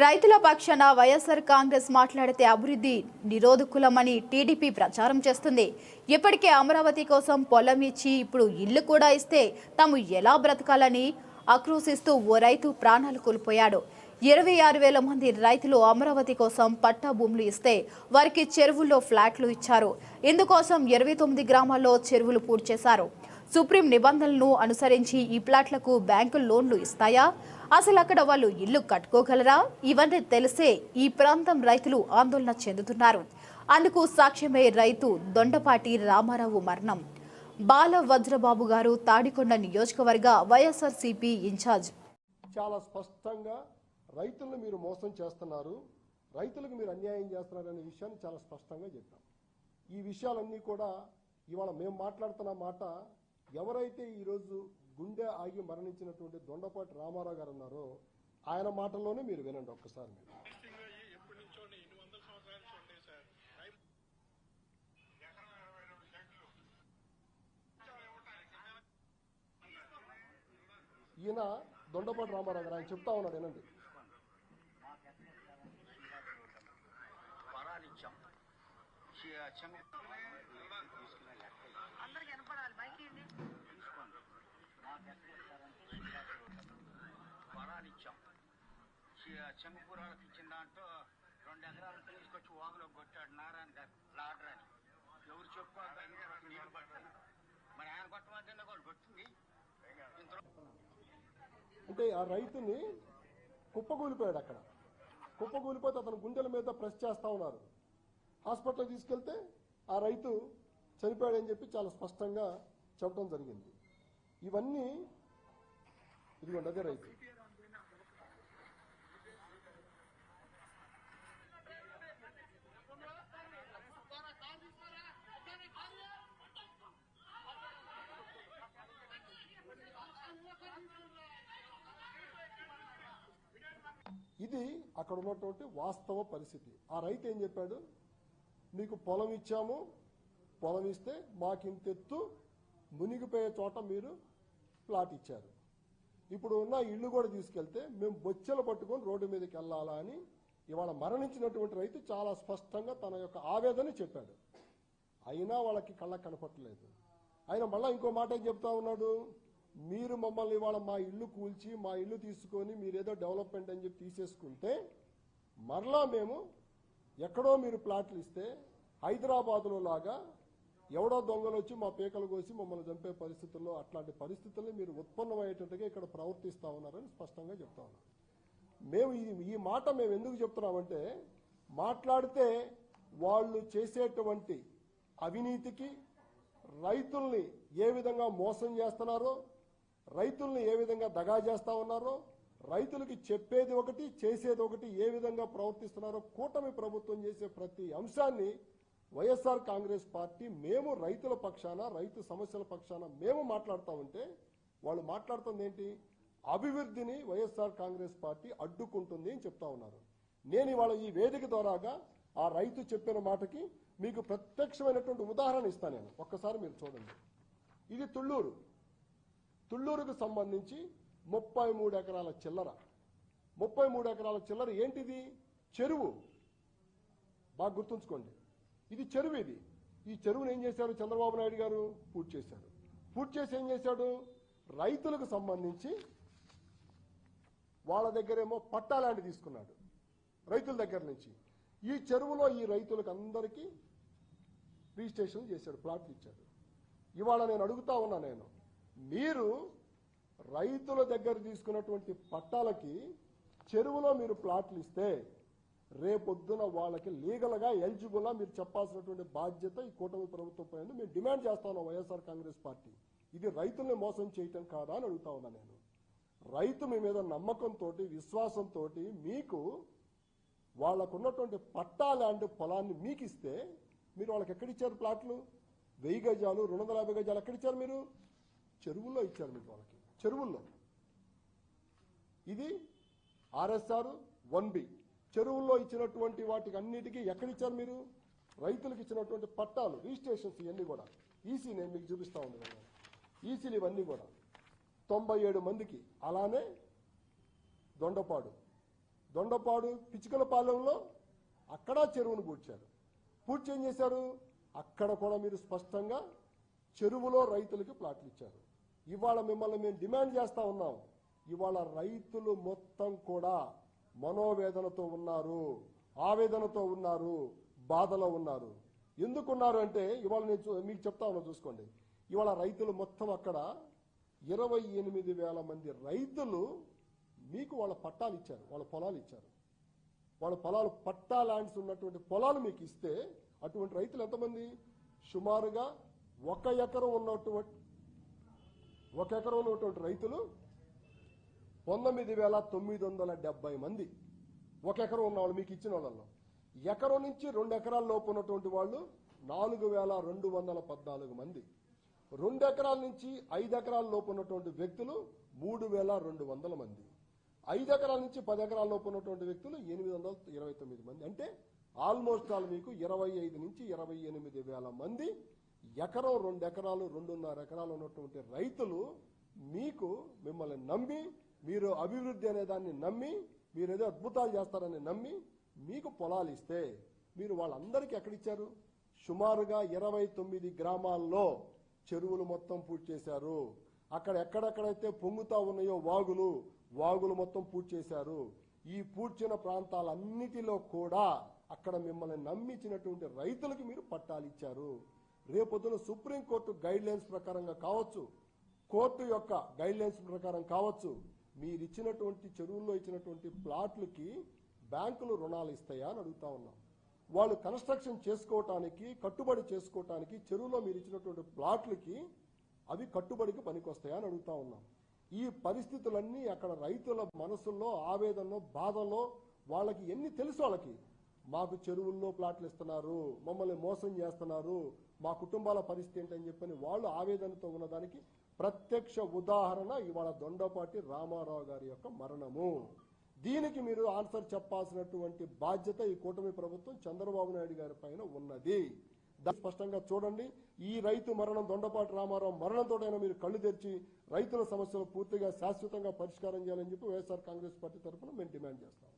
రైతుల పక్షాన వైఎస్ఆర్ కాంగ్రెస్ మాట్లాడితే అభివృద్ధి నిరోధకులమని టీడీపీ ప్రచారం చేస్తుంది. ఇప్పటికే అమరావతి కోసం పొలం ఇచ్చి ఇప్పుడు ఇల్లు కూడా ఇస్తే తాము ఎలా బ్రతకాలని ఆక్రోశిస్తూ ఓ రైతు ప్రాణాలు కోల్పోయాడు. ఇరవై ఆరు వేల మంది రైతులు అమరావతి కోసం పట్టా భూములు ఇస్తే వారికి చెరువుల్లో ఫ్లాట్లు ఇచ్చారు. ఇందుకోసం ఇరవై తొమ్మిది గ్రామాల్లో చెరువులు పూర్తి చేశారు. సుప్రీం నిబంధనలను అనుసరించి ఈ ప్లాట్లకు బ్యాంకులు లోన్లు ఇస్తాయా? అసలు అక్కడ వాళ్ళు ఇల్లు కట్టుకోగలరా? ఇవన్నీ తెలిసే ఈ ప్రాంతం రైతులు ఆందోళన చెందుతున్నారు. అందుకు సాక్ష్యమే రైతు దొండపాటి రామారావు మరణం. బాల వజ్రబాబు గారు తాడికొండ నియోజకవర్గ వైఎస్ఆర్సీపీ ఇన్ఛార్జ్. చాలా స్పష్టంగా రైతులను మీరు మోసం చేస్తున్నారు. రైతులకు మీరు అన్యాయం చేస్తున్నారు అనే విషయాన్ని చాలా స్పష్టంగా చెప్పాం. ఈ విషయాలన్నీ కూడా ఇవాళ మేము మాట్లాడుతున్న మాట ఎవరైతే ఈరోజు గుండె ఆగి మరణించినటువంటి దొండపాటి రామారావు గారు ఉన్నారో ఆయన మాటల్లోనే మీరు వినండి ఒక్కసారి మీరు. ఎప్పటి నుంచో ఇన్ని వందల సంవత్సరాల నుంచి ఉండే సార్. ఈయన దొండపాటి రామారావు గారు ఆయన చెప్తా ఉన్నాడు వినండి. చెంగ అందరికి వినపడాలి మైక్ ఏంటి తీసుకోండి మాకు ఎక్కడ ఇస్తారంటే శ్రీకాకుళం ఉంటుంది. ఎకరాలు ఇచ్చాం చెంగపురాలకు ఇచ్చిన దాంట్లో రెండు ఎకరాలు తీసుకొచ్చి వాగులో కొట్టాడు నారాయణ గారు లాడర్ అని ఎవరు చెప్పుకోవాలి మరి ఆయన కొట్టమంటే కూడా కొట్టింది? అంటే ఆ రైతుని కుప్పగూలిపోయాడు అక్కడ. కుప్పగూలిపోతే అతను గుండెల మీద ప్రెస్ చేస్తా ఉన్నారు. హాస్పిటల్ తీసుకెళ్తే ఆ రైతు చనిపోయాడని చెప్పి చాలా స్పష్టంగా చెప్పడం జరిగింది. ఇవన్నీ ఇదిగోండి అదే రైతు. ఇది అక్కడ ఉన్నటువంటి వాస్తవ పరిస్థితి. ఆ రైతు ఏం చెప్పాడు? మీకు పొలం ఇచ్చాము. పొలం ఇస్తే మాకింతెత్తు మునిగిపోయే చోట మీరు ప్లాట్ ఇచ్చారు. ఇప్పుడు ఉన్న ఇల్లు కూడా తీసుకెళ్తే మేము బొచ్చెలు పట్టుకొని రోడ్డు మీదకి వెళ్ళాలా అని ఇవాళ మరణించినటువంటి రైతు చాలా స్పష్టంగా తన యొక్క ఆవేదన చెప్పాడు. అయినా వాళ్ళకి కళ్ళకు కనపట్టలేదు ఆయన మళ్ళా ఇంకో మాట ఏం చెప్తా ఉన్నాడు? మీరు మమ్మల్ని ఇవాళ మా ఇల్లు కూల్చి మా ఇల్లు తీసుకొని మీరేదో డెవలప్మెంట్ అని చెప్పి తీసేసుకుంటే మరలా మేము ఎక్కడో మీరు ప్లాట్లు ఇస్తే హైదరాబాదులో లాగా ఎవడో దొంగలు వచ్చి మా పీకలు కోసి మమ్మల్ని చంపే పరిస్థితుల్లో అట్లాంటి పరిస్థితుల్ని మీరు ఉత్పన్నమయ్యేటట్టుగా ఇక్కడ ప్రవర్తిస్తా ఉన్నారని స్పష్టంగా చెప్తా ఉన్నారు మేము ఈ ఈ మాట మేము ఎందుకు చెప్తున్నామంటే మాట్లాడితే వాళ్ళు చేసేటువంటి అవినీతికి రైతుల్ని ఏ విధంగా మోసం చేస్తున్నారో రైతుల్ని ఏ విధంగా దగా చేస్తా ఉన్నారో రైతులకి చెప్పేది ఒకటి చేసేది ఒకటి ఏ విధంగా ప్రవర్తిస్తున్నారో కూటమి ప్రభుత్వం చేసే ప్రతి అంశాన్ని వైఎస్ఆర్ కాంగ్రెస్ పార్టీ మేము రైతుల పక్షాన రైతు సమస్యల పక్షాన మేము మాట్లాడుతూ ఉంటే వాళ్ళు మాట్లాడుతుంది ఏంటి? అభివృద్ధిని వైఎస్ఆర్ కాంగ్రెస్ పార్టీ అడ్డుకుంటుంది అని చెప్తా ఉన్నారు. నేను ఇవాళ ఈ వేదిక ద్వారాగా ఆ రైతు చెప్పిన మాటకి మీకు ప్రత్యక్షమైనటువంటి ఉదాహరణ ఇస్తాను నేను. ఒక్కసారి మీరు చూడండి. ఇది తుళ్ళూరు. తుళ్ళూరుకు సంబంధించి ముప్పై మూడు ఎకరాల చిల్లర. ముప్పై మూడు ఎకరాల చిల్లర ఏంటిది? చెరువు. బాగా గుర్తుంచుకోండి. ఇది చెరువు ఇది. ఈ చెరువును ఏం చేశారు చంద్రబాబు నాయుడు గారు? పూర్తి చేశారు. పూర్తి చేసి ఏం చేశాడు? రైతులకు సంబంధించి వాళ్ళ దగ్గరేమో పట్టా ల్యాండ్ తీసుకున్నాడు. రైతుల దగ్గర నుంచి. ఈ చెరువులో ఈ రైతులకు అందరికీ రిజిస్ట్రేషన్ చేశాడు ప్లాట్లు ఇచ్చాడు. ఇవాళ నేను అడుగుతా ఉన్నా నేను. మీరు రైతుల దగ్గర తీసుకున్నటువంటి పట్టాలకి చెరువులో మీరు ప్లాట్లు ఇస్తే రేపొద్దున వాళ్ళకి లీగల్గా ఎలిజిబుల్గా మీరు చెప్పాల్సినటువంటి బాధ్యత ఈ కూటమి ప్రభుత్వం పైన మేము డిమాండ్ చేస్తా ఉన్నాం వైఎస్ఆర్ కాంగ్రెస్ పార్టీ. ఇది రైతుల్ని మోసం చేయటం కాదా అని అడుగుతా ఉన్నా నేను. రైతు మీ మీద నమ్మకంతో విశ్వాసంతో మీకు వాళ్ళకున్నటువంటి పట్టా ల్యాండ్ పొలాన్ని మీకు ఇస్తే మీరు వాళ్ళకి ఎక్కడిచ్చారు ప్లాట్లు? వెయ్యి గజాలు రెండు వందల యాభై గజాలు ఎక్కడిచ్చారు మీరు? చెరువుల్లో ఇచ్చారు మీకు వాళ్ళకి. చెరువుల్లో. ఇది ఆర్ఎస్ఆర్ వన్ బి. చెరువుల్లో ఇచ్చినటువంటి వాటికి అన్నిటికీ ఎక్కడిచ్చారు మీరు? రైతులకు ఇచ్చినటువంటి పట్టాలు రిజిస్ట్రేషన్స్ ఇవన్నీ కూడా. ఈసీ నేను మీకు చూపిస్తా ఉంది కదా ఈసీలు ఇవన్నీ కూడా. తొంభై ఏడు మందికి అలానే దొండపాడు. దొండపాడు పిచ్చుకలపాలెంలో అక్కడ చెరువును పూడ్చారు. పూడ్చి ఏం చేశారు? అక్కడ కూడా మీరు స్పష్టంగా చెరువులో రైతులకు ప్లాట్లు ఇచ్చారు. ఇవాళ మిమ్మల్ని మేము డిమాండ్ చేస్తా ఉన్నాం. ఇవాళ రైతులు మొత్తం కూడా మనోవేదనతో ఉన్నారు ఆవేదనతో ఉన్నారు బాధలో ఉన్నారు. ఎందుకున్నారు అంటే ఇవాళ నేను చూ- మీకు చెప్తా ఉన్నా చూసుకోండి. ఇవాళ రైతులు మొత్తం అక్కడ ఇరవై ఎనిమిది వేల మంది రైతులు మీకు వాళ్ళ పట్టాలు ఇచ్చారు వాళ్ళ పొలాలు ఇచ్చారు. వాళ్ళ పొలాలు పట్టా ల్యాండ్స్ ఉన్నటువంటి పొలాలు మీకు ఇస్తే అటువంటి రైతులు ఎంతమంది? సుమారుగా ఒక ఎకరం ఉన్నటువంటి ఒక ఎకరం ఉన్నటువంటి రైతులు పంతొమ్మిది వేల తొమ్మిది వందల డెబ్బై మంది ఒక ఎకరం ఉన్నవాళ్ళు మీకు ఇచ్చిన వాళ్ళలో ఎకరం నుంచి రెండు ఎకరాల లోపు ఉన్నటువంటి వాళ్ళు నాలుగు వేల రెండు వందల పద్నాలుగు మంది. రెండు ఎకరాల నుంచి ఐదు ఎకరాల లోపు ఉన్నటువంటి వ్యక్తులు మూడు వేల రెండు వందల మంది. ఐదు ఎకరాల నుంచి పది ఎకరాల లోపు ఉన్నటువంటి వ్యక్తులు ఎనిమిది వందల ఇరవై తొమ్మిది మంది. అంటే ఆల్మోస్ట్ ఆల్ మీకు ఇరవై ఐదు నుంచి ఇరవై ఎనిమిది వేల మంది ఎకరం రెండు ఎకరాలు రెండున్నర ఎకరాలు ఉన్నటువంటి రైతులు మీకు మిమ్మల్ని నమ్మి మీరు అభివృద్ధి అనే దాన్ని నమ్మి మీరు ఏదో అద్భుతాలు చేస్తారని నమ్మి మీకు పొలాలు ఇస్తే మీరు వాళ్ళందరికీ ఎక్కడిచ్చారు? సుమారుగా ఇరవై తొమ్మిది గ్రామాల్లో చెరువులు మొత్తం పూర్తి చేశారు. అక్కడ ఎక్కడెక్కడైతే పొంగుతా ఉన్నాయో వాగులు వాగులు మొత్తం పూర్తి చేశారు. ఈ పూడ్చిన ప్రాంతాలన్నిటిలో కూడా అక్కడ మిమ్మల్ని నమ్మించినటువంటి రైతులకు మీరు పట్టాలిచ్చారు రేపొద్దున సుప్రీంకోర్టు గైడ్ లైన్స్ ప్రకారంగా కావచ్చు కోర్టు యొక్క గైడ్ లైన్స్ ప్రకారం కావచ్చు మీరు ఇచ్చినటువంటి చెరువుల్లో ఇచ్చినటువంటి ప్లాట్లకి బ్యాంకులు రుణాలు ఇస్తాయా అని అడుగుతా ఉన్నాం. వాళ్ళు కన్స్ట్రక్షన్ చేసుకోవటానికి కట్టుబడి చేసుకోవటానికి చెరువులో మీరు ఇచ్చినటువంటి ప్లాట్లకి అవి కట్టుబడికి పనికొస్తాయా అని అడుగుతా ఉన్నాం. ఈ పరిస్థితులన్నీ అక్కడ రైతుల మనసుల్లో ఆవేదనలో బాధలో వాళ్ళకి ఎన్ని తెలుసు వాళ్ళకి? మాకు చెరువుల్లో ప్లాట్లు ఇస్తున్నారు మమ్మల్ని మోసం చేస్తున్నారు మా కుటుంబాల పరిస్థితి ఏంటని చెప్పని వాళ్ళు ఆవేదనతో ఉన్నదానికి ప్రత్యక్ష ఉదాహరణ ఇవాళ దొండపాటి రామారావు గారి యొక్క మరణము. దీనికి మీరు ఆన్సర్ చెప్పాల్సినటువంటి బాధ్యత ఈ కూటమి ప్రభుత్వం చంద్రబాబు నాయుడు గారి పైన ఉన్నది. స్పష్టంగా చూడండి. ఈ రైతు మరణం దొండపాటి రామారావు మరణంతోటైనా మీరు కళ్ళు తెరిచి రైతుల సమస్యలు పూర్తిగా శాశ్వతంగా పరిష్కారం చేయాలని చెప్పి వైఎస్ఆర్ కాంగ్రెస్ పార్టీ తరఫున మేము డిమాండ్ చేస్తాం.